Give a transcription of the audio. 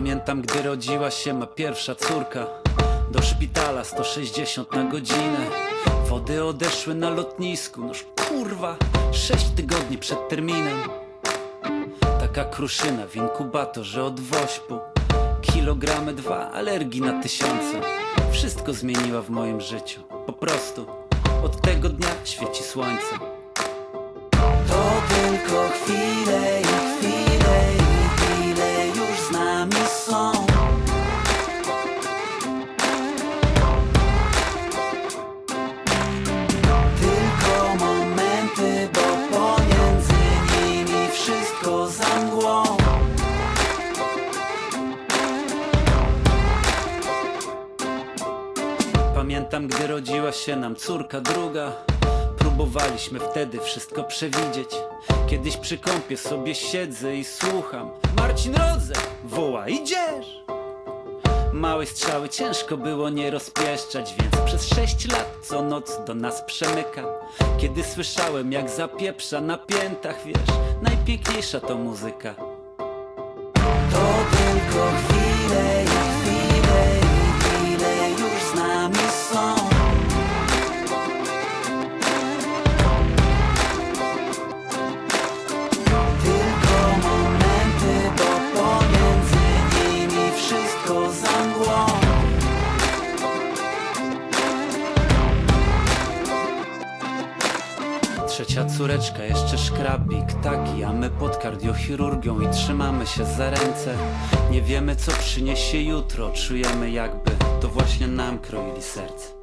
Pamiętam, gdy rodziła się ma pierwsza córka. Do szpitala 160 na godzinę. Wody odeszły na lotnisku Noż kurwa, 6 tygodni przed terminem. Taka kruszyna w inkubatorze od wośpu. Kilogramy dwa alergii na tysiące. Wszystko zmieniła w moim życiu. Po prostu Od tego dnia świeci słońce. To tylko chwile wszystko za mgłą. Pamiętam, gdy rodziła się nam córka druga. Próbowaliśmy wtedy wszystko przewidzieć. Kiedyś przy kąpie sobie siedzę i słucham. Marcin Rodze woła, idziesz! Małej strzały ciężko było nie rozpieszczać Więc przez sześć lat co noc do nas przemyka. Kiedy słyszałem jak zapieprza na piętach Wiesz, najpiękniejsza to muzyka. To tylko chwile Trzecia córeczka, jeszcze szkrabik taki, a my pod kardiochirurgią i trzymamy się za ręce. Nie wiemy co przyniesie jutro, czujemy jakby to właśnie nam kroili serce.